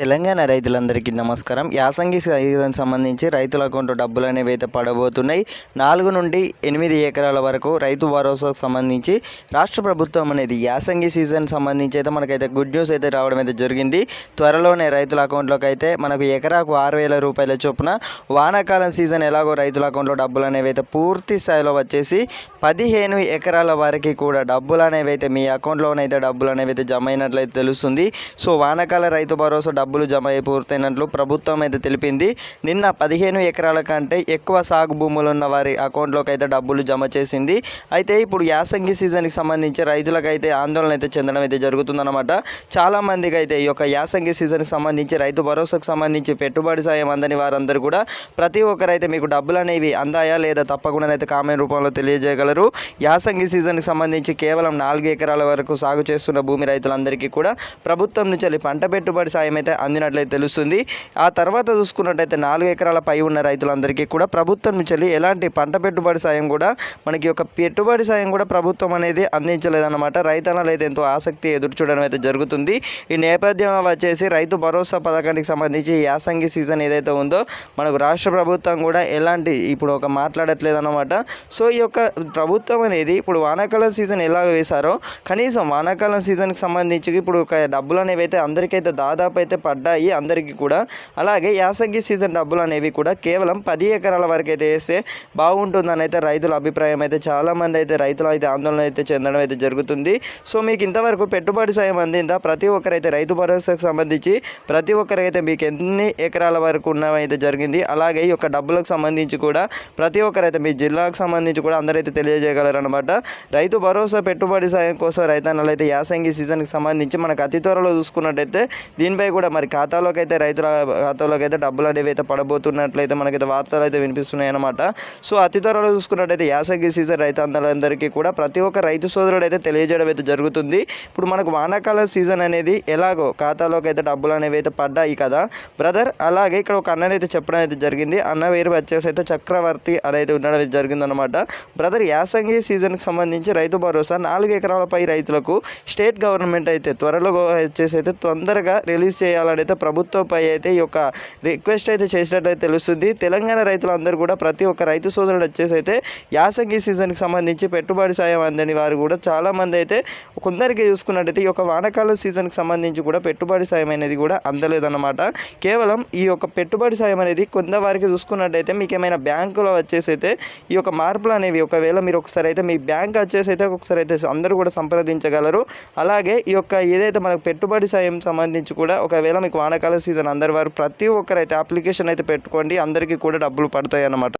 తెలంగాణ రైతులందరికీ నమస్కారం. యాసంగి సీజన్ సంబంధించి రైతుల అకౌంట్ డబ్బులు అనేవి అయితే పడబోతున్నాయి. నాలుగు నుండి ఎనిమిది ఎకరాల వరకు రైతు భరోసాకు సంబంధించి రాష్ట్ర ప్రభుత్వం అనేది యాసంగి సీజన్ సంబంధించి అయితే మనకైతే గుడ్ న్యూస్ అయితే రావడం అయితే జరిగింది. త్వరలోనే రైతుల అకౌంట్లోకి అయితే మనకు ఎకరాకు ఆరు వేల రూపాయల చొప్పున వానాకాలం సీజన్ ఎలాగో రైతుల అకౌంట్లో డబ్బులు అనేవి అయితే పూర్తి స్థాయిలో వచ్చేసి పదిహేను ఎకరాల వరకు కూడా డబ్బులు అనేవి అయితే మీ అకౌంట్లోనైతే డబ్బులు అనేవి అయితే జమ అయినట్లయితే తెలుస్తుంది. సో వానాకాల రైతు భరోసా డబ్బులు జమ అయిపూర్తయినట్లు ప్రభుత్వం అయితే తెలిపింది. నిన్న పదిహేను ఎకరాల కంటే ఎక్కువ సాగు భూములు ఉన్న వారి అకౌంట్లోకి అయితే డబ్బులు జమ చేసింది. అయితే ఇప్పుడు యాసంగి సీజన్కి సంబంధించి రైతులకైతే ఆందోళన అయితే చెందడం అయితే జరుగుతుందన్నమాట. చాలా మందికి అయితే ఈ యొక్క యాసంగి సీజన్కి సంబంధించి రైతు భరోసాకు సంబంధించి పెట్టుబడి సాయం అందని వారందరూ కూడా ప్రతి ఒక్కరైతే మీకు డబ్బులు అనేవి అందాయా లేదా తప్పకుండా అయితే కామెంట్ రూపంలో తెలియజేయగలరు. యాసంగి సీజన్కి సంబంధించి కేవలం నాలుగు ఎకరాల వరకు సాగు చేస్తున్న భూమి రైతులందరికీ కూడా ప్రభుత్వం నుంచి పంట పెట్టుబడి సాయం అయితే అందినట్లయితే తెలుస్తుంది. ఆ తర్వాత చూసుకున్నట్టయితే నాలుగు ఎకరాల పై ఉన్న రైతులందరికీ కూడా ప్రభుత్వం నుంచి ఎలాంటి పంట పెట్టుబడి సాయం కూడా మనకి ఒక పెట్టుబడి సాయం కూడా ప్రభుత్వం అనేది అందించలేదన్నమాట. రైతన్నలు అయితే ఎంతో ఆసక్తి ఎదురు చూడడం అయితే జరుగుతుంది. ఈ నేపథ్యంలో వచ్చేసి రైతు భరోసా పథకానికి సంబంధించి యాసంగి సీజన్ ఏదైతే ఉందో మనకు రాష్ట్ర ప్రభుత్వం కూడా ఎలాంటి ఇప్పుడు ఒక మాట్లాడట్లేదు అనమాట సో ఈ యొక్క ప్రభుత్వం అనేది ఇప్పుడు వానాకాలం సీజన్ ఎలా వేశారో కనీసం వానాకాలం సీజన్కి సంబంధించి ఇప్పుడు ఒక డబ్బులు అనేవి అయితే అందరికైతే దాదాపు అయితే పడ్డాయి అందరికీ కూడా. అలాగే యాసంగి సీజన్ డబ్బులు అనేవి కూడా కేవలం పది ఎకరాల వరకు అయితే వేస్తే బాగుంటుందని అయితే రైతుల అభిప్రాయం అయితే చాలామంది అయితే రైతులు అయితే ఆందోళన అయితే చెందడం అయితే జరుగుతుంది. సో మీకు ఇంతవరకు పెట్టుబడి సాయం అందిందా? ప్రతి ఒక్కరైతే రైతు భరోసాకు సంబంధించి ప్రతి ఒక్కరైతే మీకు ఎన్ని ఎకరాల వరకు ఉన్నవైతే జరిగింది? అలాగే ఈ యొక్క డబ్బులకు సంబంధించి కూడా ప్రతి ఒక్కరైతే మీ జిల్లాకు సంబంధించి కూడా అందరైతే తెలియజేయగలరనమాట రైతు భరోసా పెట్టుబడి సాయం కోసం రైతన్నలు అయితే యాసంగి సీజన్కి సంబంధించి మనకు అతి త్వరలో చూసుకున్నట్టయితే దీనిపై కూడా మరి ఖాతాలోకి అయితే రైతుల ఖాతాలోకి అయితే డబ్బులు అనేవి అయితే పడబోతున్నట్లయితే మనకైతే వార్తలు అయితే వినిపిస్తున్నాయి అనమాట సో అతి త్వరలో చూసుకున్నట్టయితే యాసంగి సీజన్ రైతన్నలందరికీ కూడా ప్రతి ఒక్క రైతు సోదరుడు అయితే తెలియజేయడం అయితే జరుగుతుంది. ఇప్పుడు మనకు వానాకాల సీజన్ అనేది ఎలాగో ఖాతాలోకి అయితే డబ్బులు అనేవి అయితే పడ్డాయి కదా. బ్రదర్ అలాగే ఇక్కడ ఒక అన్నని అయితే చెప్పడం అయితే జరిగింది. అన్న వేరు వచ్చేసి అయితే చక్రవర్తి అనేది ఉండడం అయితే జరిగిందనమాట బ్రదర్ యాసంగి సీజన్కి సంబంధించి రైతు భరోసా నాలుగు ఎకరాలపై రైతులకు స్టేట్ గవర్నమెంట్ అయితే త్వరలో వచ్చేసి అయితే తొందరగా రిలీజ్ చేయాలి అయితే ప్రభుత్వంపై అయితే ఈ యొక్క రిక్వెస్ట్ అయితే చేసినట్లయితే తెలుస్తుంది. తెలంగాణ రైతులందరూ కూడా ప్రతి ఒక్క రైతు సోదరుడు వచ్చేసి అయితే యాసంగి సీజన్కి సంబంధించి పెట్టుబడి సాయం అందని వారు కూడా చాలామంది అయితే కొందరికి చూసుకున్నట్టయితే ఈ యొక్క వానాకాలం సీజన్కి సంబంధించి కూడా పెట్టుబడి సాయం అనేది కూడా అందలేదన్నమాట. కేవలం ఈ యొక్క పెట్టుబడి సాయం అనేది కొంతవారికి చూసుకున్నట్టయితే మీకు ఏమైనా బ్యాంకులో వచ్చేసి అయితే ఈ యొక్క మార్పులు అనేవి ఒకవేళ మీరు ఒకసారి అయితే మీ బ్యాంక్ వచ్చేసి అయితే ఒకసారి అయితే అందరూ కూడా సంప్రదించగలరు. అలాగే ఈ యొక్క ఏదైతే మనకు పెట్టుబడి సాయం సంబంధించి కూడా ఒకవేళ మీకు వానాకాల సీజన్ అందరి వారు ప్రతి ఒక్కరైతే అప్లికేషన్ అయితే పెట్టుకోండి అందరికీ కూడా డబ్బులు పడతాయి అన్నమాట